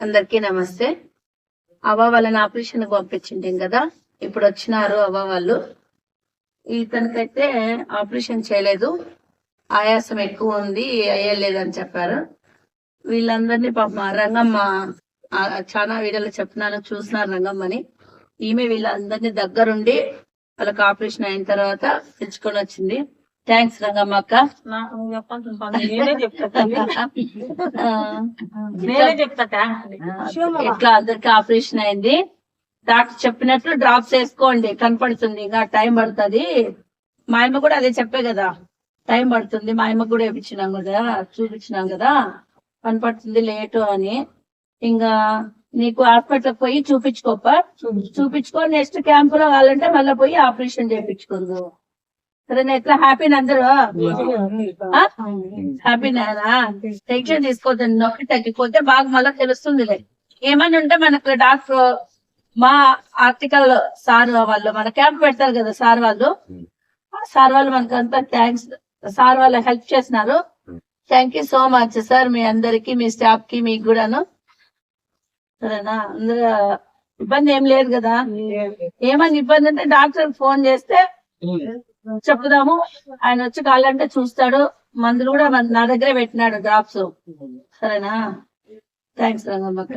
అందరికీ నమస్తే. అవ్వ వాళ్ళని ఆపరేషన్ పంపించింటాం కదా? ఇప్పుడు వచ్చినారు అవ్వ వాళ్ళు. ఇతనికైతే ఆపరేషన్ చేయలేదు. ఆయాసం ఎక్కువ ఉంది అయ్యలేదని చెప్పారు. వీళ్ళందరినీ పాప రంగమ్మ చాలా వీడియోలో చెప్తున్నాను చూస్తున్నారు రంగమ్మని. ఈమె వీళ్ళందరినీ దగ్గరుండి వాళ్ళకి ఆపరేషన్ అయిన తర్వాత తెచ్చుకొని వచ్చింది. థ్యాంక్స్ రంగమ్మ అక్క నాకు నువ్వు చెప్పాల్సిన పని నేనే చెప్తా ఇట్లా అందరికి ఆపరేషన్ అయింది? డాక్టర్ చెప్పినట్లు డ్రాప్స్ వేసుకోండి కనపడుతుంది. ఇంకా టైం పడుతుంది. మా అమ్మ కూడా అదే చెప్పే కదా. టైం పడుతుంది. మా అమ్మ కూడా వేపించినాం కదా. చూపించినాం కదా. కనపడుతుంది లేటు అని. ఇంకా నీకు హాస్పిటల్ పోయి చూపించుకోప? చూపించుకో. నెక్స్ట్ క్యాంప్లో కావాలంటే మళ్ళీ పోయి ఆపరేషన్ చేయించుకుందు సరేనా ఎట్లా హ్యాపీ అందరూ? హ్యాపీ నానా టెన్షన్ తీసుకోవద్దండి నొప్పి తగ్గిపోతే బాగా మళ్ళీ తెలుస్తుందిలే. ఏమని ఉంటే మనకు డాక్టర్ మా ఆర్టికల్ సార్ వాళ్ళు మన క్యాంప్ పెడతారు కదా సార్ వాళ్ళు. ఆ సార్ వాళ్ళు మనకు అంతా థ్యాంక్స్ సార్ వాళ్ళు హెల్ప్ చేసినారు. Thank you so much sir మీ అందరికి మీ స్టాఫ్కి మీకు కూడాను. సరేనా? అందరూ ఇబ్బంది ఏం లేదు కదా? ఏమని ఇబ్బంది అంటే డాక్టర్ ఫోన్ చేస్తే చెప్పుదాము. ఆయన వచ్చి కాళ్ళంటే చూస్తాడు. మందులు కూడా నా దగ్గరే పెట్టినాడు డ్రాప్స్ సరేనా? థ్యాంక్స్ రంగమ్మక్క.